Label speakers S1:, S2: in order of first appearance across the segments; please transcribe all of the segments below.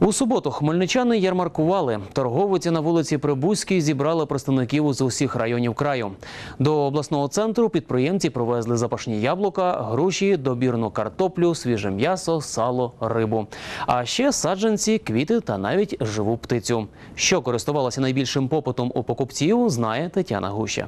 S1: У суботу хмельничани ярмаркували. Торговиці на вулиці Прибузькій зібрали представників з усіх районів краю. До обласного центру підприємці привезли запашні яблука, груші, добірну картоплю, свіже м'ясо, сало, рибу. А ще саджанці, квіти та навіть живу птицю. Що користувалося найбільшим попитом у покупців, знає Тетяна Гуща.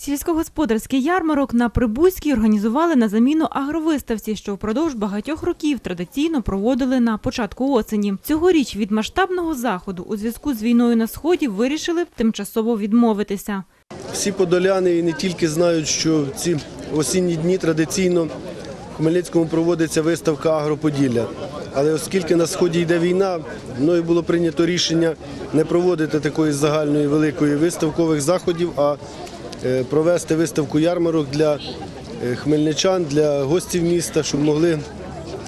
S2: Сільськогосподарський ярмарок на Прибузькій організували на заміну агровиставці, що впродовж багатьох років традиційно проводили на початку осені. Цьогоріч від масштабного заходу у зв'язку з війною на сході вирішили тимчасово відмовитися.
S3: Всі подоляни і не тільки знають, що в ці осінні дні традиційно в Хмельницькому проводиться виставка Агроподілля. Але оскільки на сході йде війна, мною було прийнято рішення не проводити такої загальної великої виставкових заходів, а провести виставку ярмарок для е, хмельничан, для гостів міста, щоб могли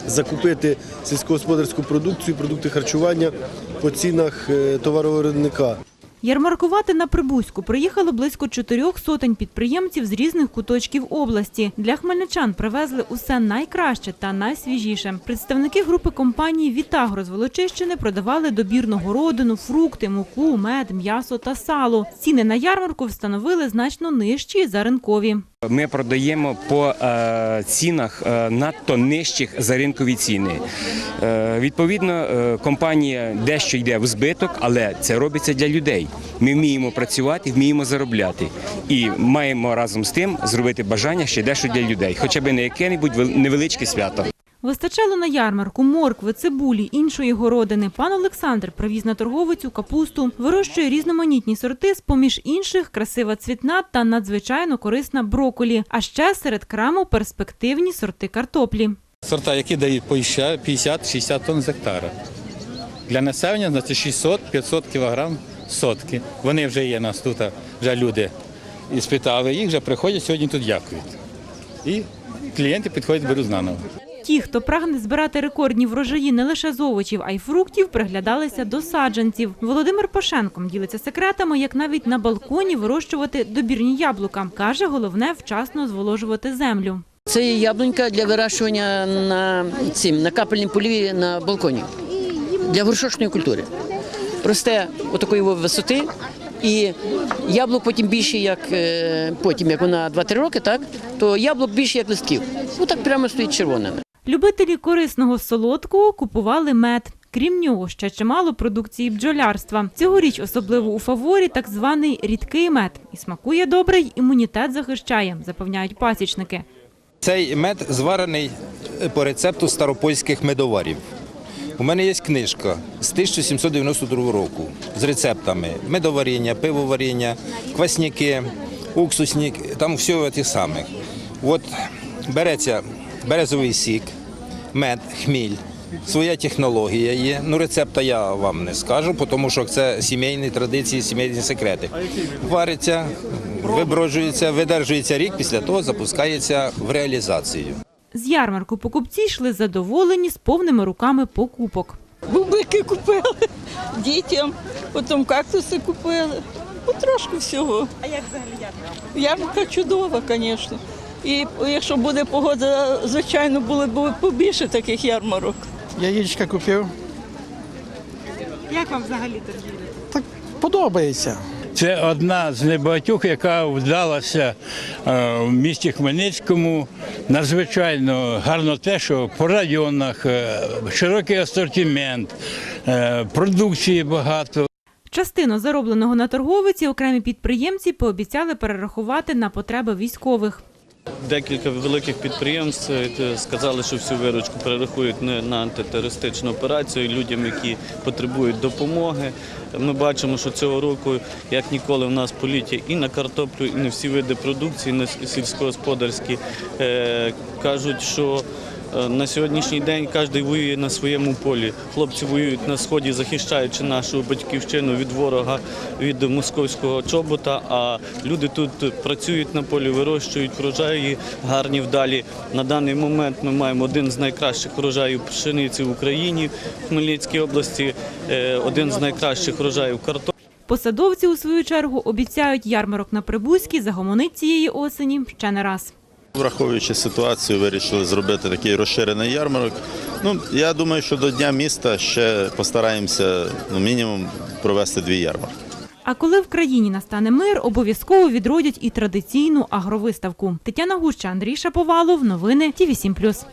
S3: закупити сільськогосподарську продукцію, продукти харчування по цінах е, товаровиробника.
S2: Ярмаркувати на Прибузьку приїхало близько чотирьох сотень підприємців з різних куточків області. Для хмельничан привезли усе найкраще та найсвіжіше. Представники групи компанії «Вітагро» з Волочищини продавали добірну городину, фрукти, муку, мед, м'ясо та сало. Ціни на ярмарку встановили значно нижчі за ринкові.
S4: Ми продаємо по е, цінах е, надто нижчих за ринкові ціни. Е, відповідно, компанія дещо йде в збиток, але це робиться для людей. Ми вміємо працювати, вміємо заробляти і маємо разом з тим зробити бажання ще дещо для людей, хоча б не яке-небудь невеличке свято.
S2: Вистачало на ярмарку моркви, цибулі, іншої городини. Пан Олександр привіз на торговицю капусту, вирощує різноманітні сорти, з-поміж інших красива цвітна та надзвичайно корисна броколі. А ще серед краму перспективні сорти картоплі.
S5: Сорта, які дають по 50-60 тонн з гектара. Для населення значить 600-500 кілограм сотки. Вони вже є нас тут, вже люди і спитали їх, вже приходять сьогодні тут дякують. І клієнти підходять, беруть знаново.
S2: Ті, хто прагне збирати рекордні врожаї не лише з овочів, а й фруктів, приглядалися до саджанців. Володимир Пашенком ділиться секретами, як навіть на балконі вирощувати добірні яблука. Каже, головне вчасно зволожувати землю.
S6: Це є яблунька для вирощування на цим на капельній поліві на балконі для горшочної культури. Росте отакої висоти, і яблук потім більше, як е, потім, як вона 2-3 роки, так то яблук більше як листків. Ну так прямо стоїть червоними.
S2: Любителі корисного солодкого купували мед. Крім нього, ще чимало продукції бджолярства. Цьогоріч особливо у фаворі так званий рідкий мед. І смакує добре, й імунітет захищає, запевняють пасічники.
S7: Цей мед зварений по рецепту старопольських медоварів. У мене є книжка з 1792 року з рецептами медоваріння, пивоваріння, квасняки, уксусні, там все тих самих. От береться березовий сік, мед, хміль. Своя технологія є. Ну, рецепта я вам не скажу, тому що це сімейні традиції, сімейні секрети. Вариться, виброджується, видержується рік, після того запускається в реалізацію.
S2: З ярмарку покупці йшли задоволені з повними руками покупок.
S8: Бублики купили дітям, потім кактуси купили. Трошки всього. А як взагалі ярмарка? Ярмарка чудова, звісно. І якщо буде погода, звичайно, було б побільше таких ярмарок.
S9: Яєчка купив.
S2: Як вам взагалі тут?
S9: Так подобається.
S10: Це одна з небагатьох, яка вдалася е, в місті Хмельницькому. Надзвичайно гарно те, що по районах е, широкий асортимент, е, продукції багато.
S2: Частину заробленого на торговиці окремі підприємці пообіцяли перерахувати на потреби військових.
S11: Декілька великих підприємств е, сказали, що всю виручку перерахують на антитерористичну операцію людям, які потребують допомоги. Ми бачимо, що цього року, як ніколи, в нас поліття і на картоплю, і на всі види продукції, на сільськогосподарські. Е, Кажуть, що на сьогоднішній день кожен воює на своєму полі. Хлопці воюють на сході, захищаючи нашу батьківщину від ворога, від московського чобота. А люди тут працюють на полі, вирощують врожаї гарні вдалі. На даний момент ми маємо один з найкращих врожаїв пшениці в Україні в Хмельницькій області, е, один з найкращих врожаїв картоплі.
S2: Посадовці, у свою чергу, обіцяють ярмарок на Прибузькій загомонить цієї осені ще не раз.
S12: Враховуючи ситуацію, вирішили зробити такий розширений ярмарок Ну, я думаю, що до Дня міста ще постараємося ну, мінімум провести дві ярмарки.
S2: А коли в країні настане мир, обов'язково відродять і традиційну агровиставку. Тетяна Гуща, Андрій Шаповалов. Новини Ті 7+.